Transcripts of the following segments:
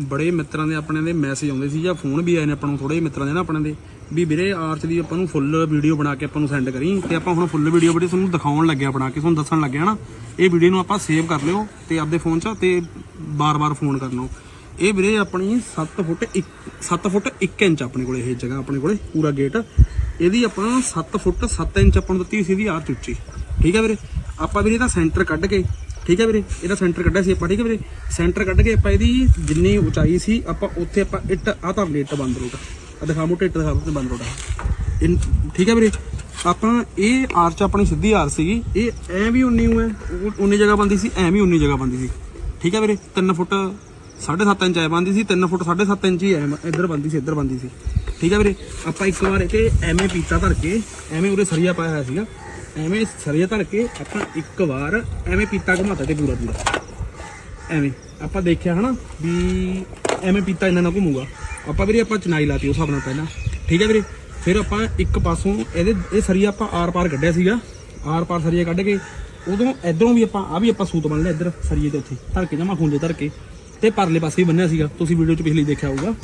ਬੜੇ ਮਿੱਤਰਾਂ ਦੇ ਆਪਣੇ ਦੇ ਮੈਸੇਜ ਆਉਂਦੇ ਸੀ ਜਾਂ ਫੋਨ ਵੀ ਆਏ ਨੇ ਆਪਾਂ ਨੂੰ ਥੋੜੇ ਮਿੱਤਰਾਂ ਦੇ ਨਾ ਆਪਣੇ ਦੇ, ਵੀ ਵੀਰੇ ਆਰਚ ਦੀ ਆਪਾਂ ਨੂੰ ਫੁੱਲ ਵੀਡੀਓ ਬਣਾ ਕੇ ਆਪਾਂ ਨੂੰ ਸੈਂਡ ਕਰੀ ਤੇ ਆਪਾਂ ਹੁਣ ਫੁੱਲ ਵੀਡੀਓ ਵੀਡੀਓ ਤੁਹਾਨੂੰ ਦਿਖਾਉਣ ਲੱਗਿਆ ਬਣਾ ਕੇ, ਤੁਹਾਨੂੰ ਦੱਸਣ ਲੱਗਿਆ ਨਾ। ਇਹ ਵੀਡੀਓ ਨੂੰ ਆਪਾਂ ਸੇਵ ਕਰ ਲਿਓ ਤੇ ਆਪਦੇ ਫੋਨ 'ਚ ਤੇ ਬਾਰ-ਬਾਰ ਫੋਨ ਕਰਨੋ। ਇਹ ਵੀਰੇ ਆਪਣੀ 7 ਫੁੱਟ 7 ਫੁੱਟ 1 ਇੰਚ ਆਪਣੇ ਕੋਲੇ ਇਹ ਜਗ੍ਹਾ, ਆਪਣੇ ਕੋਲੇ ਪੂਰਾ ਗੇਟ ਇਹਦੀ ਆਪਾਂ 7 ਫੁੱਟ 7 ਇੰਚ ਆਪਾਂ ਨੂੰ ਦਿੱਤੀ ਸੀ ਇਹਦੀ ਆਰਚ ਉੱਚੀ। ਠੀਕ ਹੈ ਵੀਰੇ? ਆਪਾਂ ਵੀਰੇ ਇਹਦਾ ਸੈਂਟਰ ਕੱਢ ਕੇ ਠੀਕ ਹੈ ਵੀਰੇ? ਇਹਦਾ ਸੈਂਟਰ ਕੱਢਿਆ ਸੀ ਆਪਾਂ, ਠੀਕ ਹੈ ਵੀਰੇ? ਸੈਂਟਰ ਕੱਢ ਕੇ ਆਪਾਂ ਇਹਦੀ ਜਿੰਨੀ ਉਚਾਈ ਸੀ, ਆਪਾਂ ਉੱਥੇ ਆਪਾਂ ਇੱਟ ਆ ਤਾਂ ਲੇਟ ਬੰਦ ਰੋਡ ਆ। ਦਿਖਾ ਮੋਟੇ ਇੱਟ ਦਿਖਾ ਤੇ ਬੰਦ ਰੋਟਾ ਇਨ- ਠੀਕ ਹੈ ਵੀਰੇ? ਆਪਾਂ ਇਹ ਆਰਚ ਆਪਣੀ ਸਿੱਧੀ ਆਰ ਸੀਗੀ। ਇਹ ਐ ਵੀ 19 ਹੈ 19 ਜਗ੍ਹਾ ਬੰਦੀ ਸੀ, ਐ ਵੀ 19 ਜਗ੍ਹਾ ਬੰਦੀ ਸੀ। ਠੀਕ ਹੈ ਵੀਰੇ? 3 ਫੁੱਟ 7.5 ਇੰਚ ਐ ਬੰਦੀ ਸੀ 3 ਫੁੱਟ 7.5 ਇੰਚ ਹੀ ਐ ਇੱਧਰ ਬੰਦੀ ਸੀ, ਇੱਧਰ ਬੰਦੀ ਸੀ। ਠੀਕ ਹੈ ਵੀਰੇ? ਆਪਾਂ ਇੱਕ ਵਾਰ ਇਹ ਐਵੇਂ ਪੀਤਾ ਧਰ ਕੇ, ਐਵੇਂ ਉਰੇ ਸਰੀਆ ਪਾਇਆ ਹੋਇਆ ਸੀਗਾ। ਐਵੇਂ ਸਰੀਆ ਧਰ ਕੇ ਆਪਾਂ ਇੱਕ ਵਾਰ ਐਵੇਂ ਪੀਤਾ ਘੁਮਾਤਾ ਤੇ ਪੂਰਾ ਪੂਰਾ। ਐਵੇਂ, ਆਪਾਂ ਦੇਖਿਆ ਹਨਾ ਵੀ ਐਵੇਂ ਪੀਤਾ ਇਹਨਾਂ ਨਾਲ ਘੁੰਮੂਗਾ। ਆਪਾਂ ਵੀਰੇ, ਆਪਾਂ ਚਨਾਈ ਲਾਤੀ ਉਸ ਹਿਸਾਬ ਨਾਲ ਪਹਿਲਾਂ। ਠੀਕ ਹੈ ਵੀਰੇ? ਫਿਰ ਆਪਾਂ ਇੱਕ ਪਾਸੋਂ ਇਹਦੇ, ਇਹ ਸਰੀਆ ਆਪਾਂ ਆਰ ਪਾਰ ਕੱਢਿਆ ਸੀਗਾ। ਆਰ ਪਾਰ ਸਰੀਆ ਕੱਢ ਕੇ ਉਦੋਂ ਇਧਰੋਂ ਵੀ ਆਪਾਂ ਆ ਵੀ ਆਪਾਂ ਸੂਤ ਬੰਨ ਲਿਆ ਇੱਧਰ ਸਰੀਏ ਦੇ ਉੱਥੇ ਧਰ ਕੇ ਜਮਾ ਖੁੰਝੇ ਧਰ ਕੇ। ਤੇ ਪਰਲੇ ਪਾਸੇ ਵੀ ਬੰਨਿਆ ਸੀਗਾ। ਤੁਸੀਂ ਵੀਡੀਓ 'ਚ ਪਿਛਲੀ ਦੇਖਿਆ ਹੋਊਗਾ।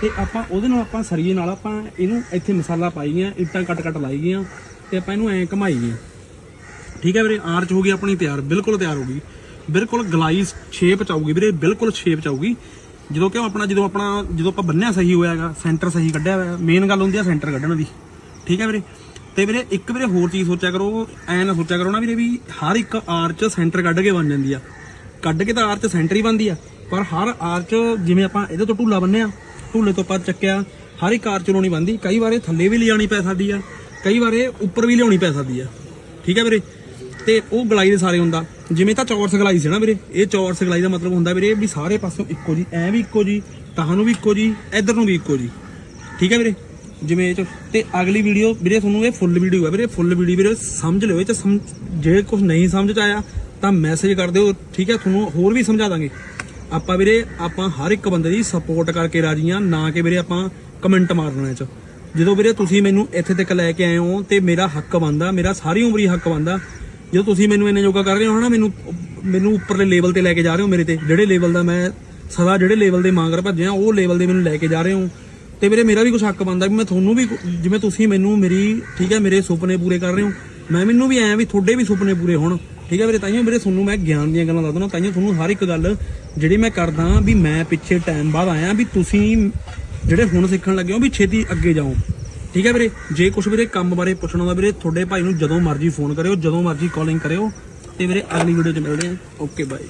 ਤੇ ਆਪਾਂ ਉਹਦੇ ਨਾਲ ਆਪਾਂ ਸਰੀਏ ਨਾਲ ਆਪਾਂ ਇਹਨੂੰ ਇੱਥੇ ਮਸਾਲਾ ਪਾਈ ਗਿਆ ਇੱਟਾਂ ਕੱਟ ਕੱਟ ਲਾਈ ਗਈਆਂ। ਤੇ ਆਪਾਂ ਇਹਨੂੰ ਐਂ ਘਮਾਈ ਗਏ ਠੀਕ ਹੈ ਵੀਰੇ? ਆਰਚ ਹੋ ਗਈ ਆਪਣੀ ਤਿਆਰ, ਬਿਲਕੁਲ ਤਿਆਰ ਹੋ ਗਈ। ਬਿਲਕੁਲ ਗਲਾਈ ਸ਼ੇਪ ਚ ਆਊਗੀ ਵੀਰੇ, ਬਿਲਕੁਲ ਸ਼ੇਪ ਚ ਆਊਗੀ। ਜਦੋਂ ਕਿ ਆਪਣਾ, ਜਦੋਂ ਆਪਣਾ, ਜਦੋਂ ਆਪਾਂ ਬੰਨਿਆ ਸਹੀ ਹੋਇਆ ਹੈਗਾ ਸੈਂਟਰ ਸਹੀ ਕੱਢਿਆ ਹੋਇਆ ਮੇਨ ਗੱਲ ਹੁੰਦੀ ਆ ਸੈਂਟਰ ਕੱਢਣ ਦੀ। ਠੀਕ ਹੈ ਵੀਰੇ? ਤੇ ਵੀਰੇ, ਇੱਕ ਵੀਰੇ ਹੋਰ ਚੀਜ਼ ਸੋਚਿਆ ਕਰੋ, ਐ ਨਾ ਸੋਚਿਆ ਕਰੋ ਨਾ ਵੀਰੇ ਵੀ ਹਰ ਇੱਕ ਆਰਚ ਸੈਂਟਰ ਕੱਢ ਕੇ ਬਣ ਜਾਂਦੀ ਆ। ਕੱਢ ਕੇ ਤਾਂ ਆਰਚ ਸੈਂਟਰ ਹੀ ਬਣਦੀ ਆ, ਪਰ ਹਰ ਆਰਚ ਜਿਵੇਂ ਆਪਾਂ ਇਹਦੇ ਤੋਂ ਢੂਲਾ ਬੰਨਿਆ, ਢੂਲੇ ਤੋਂ ਆਪਾਂ ਚੱਕਿਆ, ਹਰ ਇੱਕ ਆਰਚ ਨੂੰ ਨਹੀਂ ਬੰਦੀ ਕਈ ਵਾਰ ਥੱਲੇ ਵੀ ਲਿਜਾਣੀ ਪੈ ਸਕਦੀ ਆ ਕਈ ਵਾਰ ਉੱਪਰ ਵੀ ਲਿਆਉਣੀ ਪੈ ਸਕਦੀ ਆ। ਠੀਕ ਹੈ ਵੀਰੇ? ਤੇ ਉਹ ਗਲਾਈ ਦੇ ਸਾਰੇ ਹੁੰਦਾ। ਜਿਵੇਂ ਤਾਂ ਚੌਰਸ ਗਲਾਈ ਸੀ ਨਾ ਵੀਰੇ? ਇਹ ਚੌਰਸ ਗਲਾਈ ਦਾ ਮਤਲਬ ਹੁੰਦਾ ਵੀਰੇ ਵੀ ਸਾਰੇ ਪਾਸੋਂ ਇੱਕੋ ਜੀ, ਐ ਵੀ ਇੱਕੋ ਜੀ ਤਾਹਾਂ ਨੂੰ ਵੀ ਇੱਕੋ ਜੀ, ਇਧਰ ਨੂੰ ਵੀ ਇੱਕੋ ਜੀ। ਠੀਕ ਹੈ ਵੀਰੇ? ਜਿਵੇਂ ਇਹ ਚ ਤੇ ਅਗਲੀ ਵੀਡੀਓ ਵੀਰੇ ਤੁਹਾਨੂੰ ਇਹ ਫੁੱਲ ਵੀਡੀਓ ਹੈ ਵੀਰੇ, ਫੁੱਲ ਵੀਡੀਓ ਵੀਰੇ, ਸਮਝ ਲਿਓ, ਇਹ ਚ ਸਮ- ਜੇ ਕੁਝ ਨਹੀਂ ਸਮਝ ਚ ਆਇਆ, ਤਾਂ ਮੈਸੇਜ ਕਰ ਦਿਓ, ਠੀਕ ਹੈ ਤੁਹਾਨੂੰ ਹੋਰ ਵੀ ਸਮਝਾ ਦਾਂਗੇ। ਆਪਾਂ ਵੀਰੇ, ਆਪਾਂ ਹਰ ਇੱਕ ਬੰਦੇ ਦੀ ਸਪੋਰਟ ਕਰਕੇ ਰਾਜੀ ਆ, ਨਾ ਕਿ ਵੀਰੇ ਆਪਾਂ ਕਮੈਂਟ ਮਾਰਨਾ ਇਹ ਚ। ਜਦੋਂ ਵੀਰੇ ਤੁਸੀਂ ਮੈਨੂੰ ਇੱਥੇ ਤੱਕ ਲੈ ਕੇ ਆਏ ਹੋ ਤੇ ਮੇਰਾ ਹੱਕ ਬਣਦਾ, ਮੇਰਾ ਸਾਰੀ ਉਮਰ ਹੀ ਹੱਕ ਬਣਦਾ, ਜਦੋਂ ਤੁਸੀਂ ਮੈਨੂੰ ਇੰਨੇ ਯੋਗਾ ਕਰ ਰਹੇ ਹੋ ਹਨਾ, ਮੈਨੂੰ ਮੈਨੂੰ ਉੱਪਰਲੇ ਲੈਵਲ ਤੇ ਲੈ ਕੇ ਜਾ ਰਹੇ ਹੋ ਮੇਰੇ ਤੇ, ਜਿਹੜੇ ਲੈਵਲ ਦਾ ਮੈਂ ਸਦਾ ਜਿਹੜੇ ਲੈਵਲ ਦੇ ਮੰਗਰ ਭੱਜਿਆ, ਉਹ ਲੈਵਲ ਦੇ ਮੈਨੂੰ ਲੈ ਕੇ ਜਾ ਰਹੇ ਹੋ। ਤੇ ਵੀਰੇ ਮੇਰਾ ਵੀ ਕੁਝ ਹੱਕ ਬਣਦਾ ਵੀ ਮੈਂ ਤੁਹਾਨੂੰ ਵੀ ਜਿਵੇਂ ਤੁਸੀਂ ਮੈਨੂੰ ਮੇਰੀ, ਠੀਕ ਹੈ, ਮੇਰੇ ਸੁਪਨੇ ਪੂਰੇ ਕਰ ਰਹੇ ਹੋ, ਮੈਂ ਮੈਨੂੰ ਵੀ ਐਂ ਵੀ ਤੁਹਾਡੇ ਵੀ ਸੁਪਨੇ ਪੂਰੇ ਹੋਣ, ਠੀਕ ਹੈ ਵੀਰੇ ਤਾਈਓ ਵੀਰੇ ਤੁਹਾਨੂੰ ਮੈਂ ਗਿਆਨ ਦੀਆਂ ਗੱਲਾਂ ਦੱਸਦਾ ਤਾਈਓ ਤੁਹਾਨੂੰ ਹਰ ਇੱਕ ਗੱਲ ਜਿਹੜੀ ਮੈਂ ਕਰਦਾ ਵੀ ਮੈਂ ਪਿੱਛੇ ਟਾਈਮ ਬਾਅਦ ਆਇਆ ਵੀ ਤੁਸੀਂ ਜਿਹੜੇ ਹੁਣ ਸਿੱਖਣ ਲੱਗੇ ਹੋ ਵੀ ਛੇਤੀ ਅੱਗੇ ਜਾਓ। ਠੀਕ ਹੈ ਵੀਰੇ? ਜੇ ਕੁਝ ਵੀਰੇ ਕੰਮ ਬਾਰੇ ਪੁੱਛਣਾ ਹੋਵੇ ਵੀਰੇ, ਤੁਹਾਡੇ ਭਾਈ ਨੂੰ ਜਦੋਂ ਮਰਜ਼ੀ ਫੋਨ ਕਰਿਓ, ਜਦੋਂ ਮਰਜ਼ੀ ਕਾਲਿੰਗ ਕਰਿਓ। ਤੇ ਵੀਰੇ ਅਗਲੀ ਵੀਡੀਓ 'ਚ ਮਿਲਦੇ ਹਾਂ। Okay bye